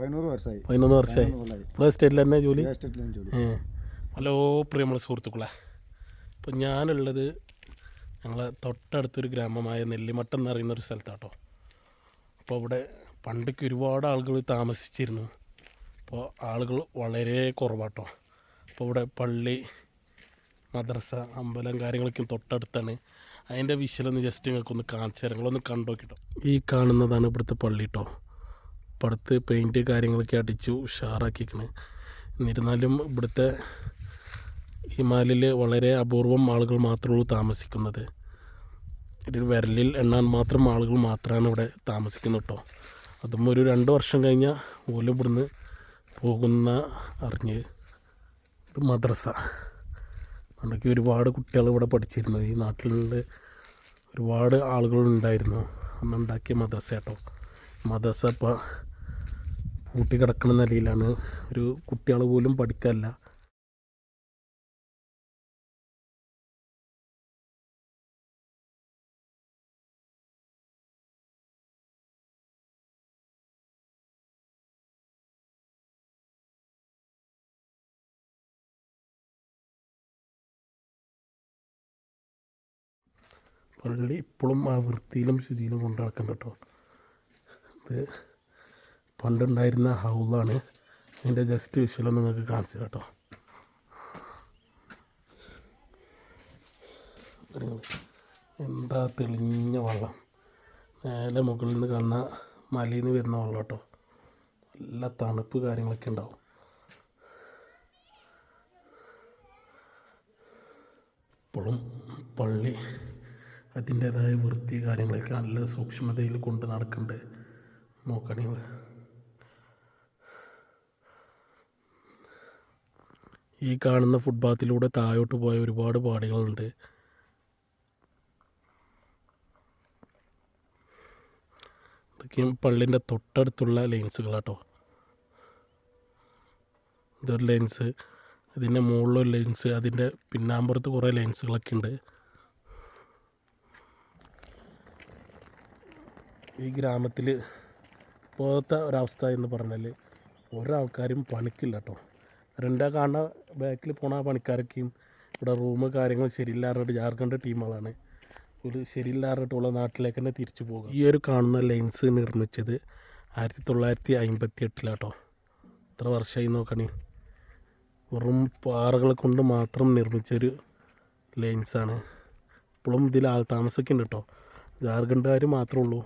പതിനൂറ് വർഷമായി. പതിനൊന്ന് വർഷമായി. ഇപ്പോൾ സ്റ്റേറ്റിൽ തന്നെ ജോലി? എസ്റ്റേറ്റിലാണ് ജോലി. ഹലോ പ്രിയമുള്ള സുഹൃത്തുക്കളെ. ഇപ്പം ഞാനുള്ളത് ഞങ്ങളെ തൊട്ടടുത്തൊരു ഗ്രാമമായ നെല്ലിമട്ടം എന്ന് പറയുന്ന ഒരു സ്ഥലത്താട്ടോ. അപ്പോൾ അവിടെ പണ്ടൊക്കെ ഒരുപാട് ആളുകൾ താമസിച്ചിരുന്നു. അപ്പോൾ ആളുകൾ വളരെ കുറവാട്ടോ. അപ്പോൾ ഇവിടെ പള്ളി മദ്രസ അമ്പലം കാര്യങ്ങളൊക്കെ തൊട്ടടുത്താണ്. അതിന്റെ വിഷലൊന്ന് ജസ്റ്റ് നിങ്ങൾക്കൊന്ന് കാണിച്ചു തരാം. നിങ്ങളൊന്ന് കണ്ടു നോക്കിട്ടോ ഈ കാണുന്നതാണ് ഇവിടുത്തെ പള്ളി കേട്ടോ പടുത്ത് പെയിന്റ് കാര്യങ്ങളൊക്കെ അടിച്ചു ഉഷാറാക്കിക്കണ് എന്നിരുന്നാലും ഇവിടുത്തെ ഹിമാലയിൽ വളരെ അപൂർവം ആളുകൾ മാത്രമേ ഉള്ളൂ താമസിക്കുന്നത്. ഒരു വിരലിൽ എണ്ണാൻ മാത്രം ആളുകൾ മാത്രമാണ് ഇവിടെ താമസിക്കുന്നത് കേട്ടോ. അതും ഒരു രണ്ട് വർഷം കഴിഞ്ഞാൽ ഓലും ഇവിടുന്ന് പോകുന്ന അറിഞ്ഞ് ഇത് മദ്രസ. പണ്ടൊക്കെ ഒരുപാട് കുട്ടികൾ ഇവിടെ പഠിച്ചിരുന്നു. ഈ നാട്ടിലുള്ള ഒരുപാട് ആളുകളുണ്ടായിരുന്നു അന്നുണ്ടാക്കിയ മദ്രസ കേട്ടോ. മദ്രസ ഇപ്പോൾ പൂട്ടി കിടക്കുന്ന നിലയിലാണ് ഒരു കുട്ടികൾ പോലും പഠിക്കല്ല. പള്ളി ഇപ്പോഴും ആ വൃത്തിയിലും ശുചിയിലും കൊണ്ടു നടക്കുന്നുണ്ട് കേട്ടോ ഇത് പണ്ടുണ്ടായിരുന്ന ഹൗളാണ്. അതിന്റെ ജസ്റ്റ് വിഷയം നിങ്ങൾക്ക് കാണിച്ചു കേട്ടോ. എന്താ തെളിഞ്ഞ വെള്ളം. മേലെ മുകളിൽ നിന്ന് കാണുന്ന മലയിൽ നിന്ന് വരുന്ന വെള്ളം കേട്ടോ. നല്ല തണുപ്പ് കാര്യങ്ങളൊക്കെ ഉണ്ടാവും. ഇപ്പോഴും പള്ളി അതിന്റേതായ വൃത്തി കാര്യങ്ങളൊക്കെ നല്ല സൂക്ഷ്മതയിൽ കൊണ്ട് നടക്കുന്നുണ്ട്. നോക്കണെങ്കിൽ ഈ കാണുന്ന ഫുട്പാത്തിലൂടെ താഴോട്ട് പോയ ഒരുപാട് പാടികളുണ്ട്. ഇതൊക്കെയും പള്ളിന്റെ തൊട്ടടുത്തുള്ള ലെൻസുകളാട്ടോ. ഇതൊരു ലെൻസ് ഇതിന്റെ മുകളിലൊരു ലെൻസ് അതിന്റെ പിന്നാമ്പുറത്ത് കുറേ ലെൻസുകളൊക്കെ ഉണ്ട്. ഈ ഗ്രാമത്തിൽ ഇപ്പോഴത്തെ ഒരവസ്ഥ എന്ന് പറഞ്ഞാൽ ഒരാൾക്കാരും പണിക്കില്ല കേട്ടോ. രണ്ടാ കാണുന്ന ബാക്കിൽ പോണ പണിക്കാരൊക്കെയും ഇവിടെ റൂം കാര്യങ്ങൾ ശരിയില്ലാറിട്ട് ജാർഖണ്ഡ് ടീമുകളാണ് ഒരു ശരിയില്ലാറിട്ടുള്ള നാട്ടിലേക്ക് തന്നെ തിരിച്ചു പോകും. ഈ ഒരു കാണുന്ന ലെൻസ് നിർമ്മിച്ചത് ആയിരത്തി തൊള്ളായിരത്തി അമ്പത്തി എട്ടിലാട്ടോ എത്ര വർഷമായി നോക്കണേ. വെറും പാറകൾ കൊണ്ട് മാത്രം നിർമ്മിച്ചൊരു ലെൻസാണ് ഇപ്പോഴും ഇതിൽ ആൾ താമസമൊക്കെ ഉണ്ട് കേട്ടോ ജാർഖണ്ഡുകാർ മാത്രമേ ഉള്ളൂ.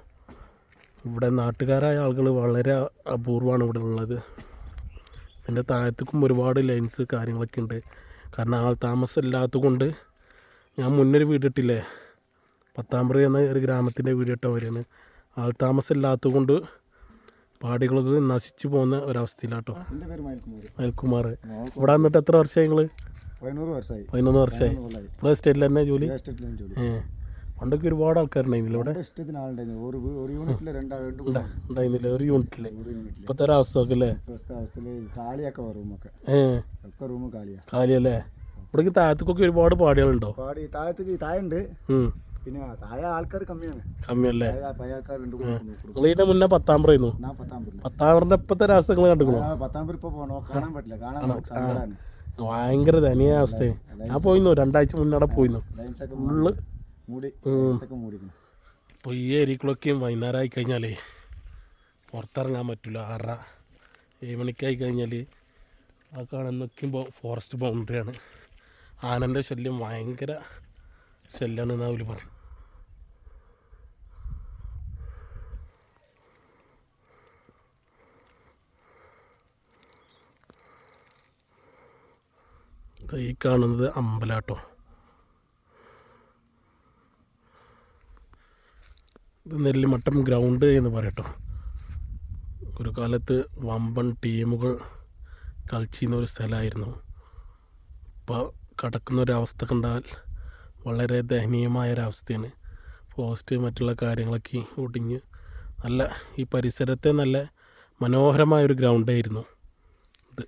ഇവിടെ നാട്ടുകാരായ ആളുകൾ വളരെ അപൂർവമാണ് ഇവിടെ ഉള്ളത്. ഇതിന്റെ താഴത്തേക്കും ഒരുപാട് ലൈൻസ് കാര്യങ്ങളൊക്കെ ഉണ്ട്. കാരണം ആൾ താമസം ഇല്ലാത്തത് കൊണ്ട് ഞാൻ മുന്നൊരു വീടിട്ടില്ലേ പത്താമ്പറ എന്ന ഒരു ഗ്രാമത്തിന്റെ വീടിട്ടവരാണ് ആൾ താമസം ഇല്ലാത്തത് കൊണ്ട് പാടികളൊക്കെ നശിച്ചു പോകുന്ന ഒരവസ്ഥയിലാട്ടോ. അനിൽകുമാർ ഇവിടെ വന്നിട്ട് എത്ര വർഷമായി നിങ്ങൾ പതിനൊന്ന് വർഷമായി. പതിനൊന്ന് വർഷമായി ഇവിടെ സ്റ്റേറ്റിൽ തന്നെ ജോലി? ഏഹ് പണ്ടൊക്കെ ഒരുപാട് ആൾക്കാരുണ്ടായിരുന്നില്ല ഇവിടെ എന്റെ ഇഷ്ടത്തിന് ആളുണ്ടായിരുന്നു. ഒരു ഒരു യൂണിറ്റിൽ ഉണ്ടായിരുന്നില്ല ഒരു യൂണിറ്റിൽ. ഒരു അവസ്ഥ ഒക്കെ അല്ലേ? റൂമൊക്കെ. ഒക്കെ റൂം കാലിയാ. കാലിയല്ലേ ഇവിടേക്ക് താഴത്തേക്കൊക്കെ ഒരുപാട് പാടികളുണ്ടോ? പാടി താഴത്തേക്ക് താഴുണ്ട് പിന്നെ താഴെ ആൾക്കാർ കമ്മിയാണ്. കമ്മിയല്ലേ. നിങ്ങൾ ഇതിന്റെ മുന്നേ പത്താം പറയുന്നു ഞാൻ പത്താം പേരില്ല പത്താമറിന്റെ ഇപ്പത്തെ അവസ്ഥ നിങ്ങൾ കണ്ടുക്കണോ? പത്താം പേര് ഇപ്പൊ കാണാൻ പറ്റില്ല. കാണാൻ ഭയങ്കര ദയനീയ അവസ്ഥയെ. ഞാൻ പോയിരുന്നു രണ്ടാഴ്ച മുന്നേ അവിടെ പോയിരുന്നു ഫുള്ള് മൂടി മൂടിക്കണം ഈ ഏരിയകളൊക്കെയും വൈകുന്നേരം ആയി കഴിഞ്ഞാലേ പുറത്തിറങ്ങാൻ പറ്റില്ല ആറര ഏഴ് മണിക്കായി കഴിഞ്ഞാൽ ആ കാണുന്നൊക്കെയുമ്പോൾ ഫോറസ്റ്റ് ബൗണ്ടറിയാണ് ആനന്റെ ശല്യം ഭയങ്കര ശല്യമാണ് എന്നാ അവർ പറഞ്ഞു ഈ കാണുന്നത് അമ്പലാട്ടോ. ഇത് നെല്ലിമട്ടം ഗ്രൗണ്ട് എന്ന് പറയട്ടോ. ഒരു കാലത്ത് വമ്പൻ ടീമുകൾ കളിച്ചിരുന്ന ഒരു സ്ഥലമായിരുന്നു. ഇപ്പോൾ കിടക്കുന്ന ഒരവസ്ഥ കണ്ടാൽ വളരെ ദയനീയമായ ഒരവസ്ഥയാണ് പോസ്റ്റ് മറ്റുള്ള കാര്യങ്ങളൊക്കെ ഒടിഞ്ഞ് നല്ല ഈ പരിസരത്തെ നല്ല മനോഹരമായൊരു ഗ്രൗണ്ടായിരുന്നു ഇത്.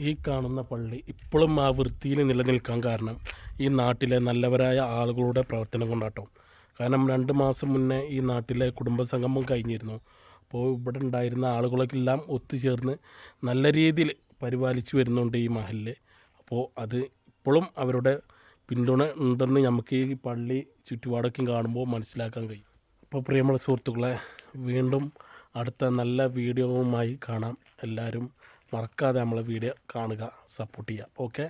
ഈ കാണുന്ന പള്ളി ഇപ്പോഴും ആ വൃത്തിയിൽ നിലനിൽക്കാൻ കാരണം ഈ നാട്ടിലെ നല്ലവരായ ആളുകളുടെ പ്രവർത്തനം കൊണ്ടാട്ടോ. കാരണം രണ്ട് മാസം മുന്നേ ഈ നാട്ടിലെ കുടുംബസംഗമം കഴിഞ്ഞിരുന്നു. അപ്പോൾ ഇവിടെ ഉണ്ടായിരുന്ന ആളുകളെല്ലാം ഒത്തുചേർന്ന് നല്ല രീതിയിൽ പരിപാലിച്ചു വരുന്നുണ്ട് ഈ മഹലിൽ അപ്പോൾ അത് ഇപ്പോഴും അവരുടെ പിന്തുണ ഉണ്ടെന്ന് നമുക്ക് ഈ പള്ളി ചുറ്റുപാടൊക്കെ കാണുമ്പോൾ മനസ്സിലാക്കാൻ കഴിയും. അപ്പോൾ പ്രിയമുള്ള സുഹൃത്തുക്കളെ വീണ്ടും അടുത്ത നല്ല വീഡിയോവുമായി കാണാം. എല്ലാവരും മറക്കാതെ നമ്മളെ വീഡിയോ കാണുക സപ്പോർട്ട് ചെയ്യുക. ഓക്കെ?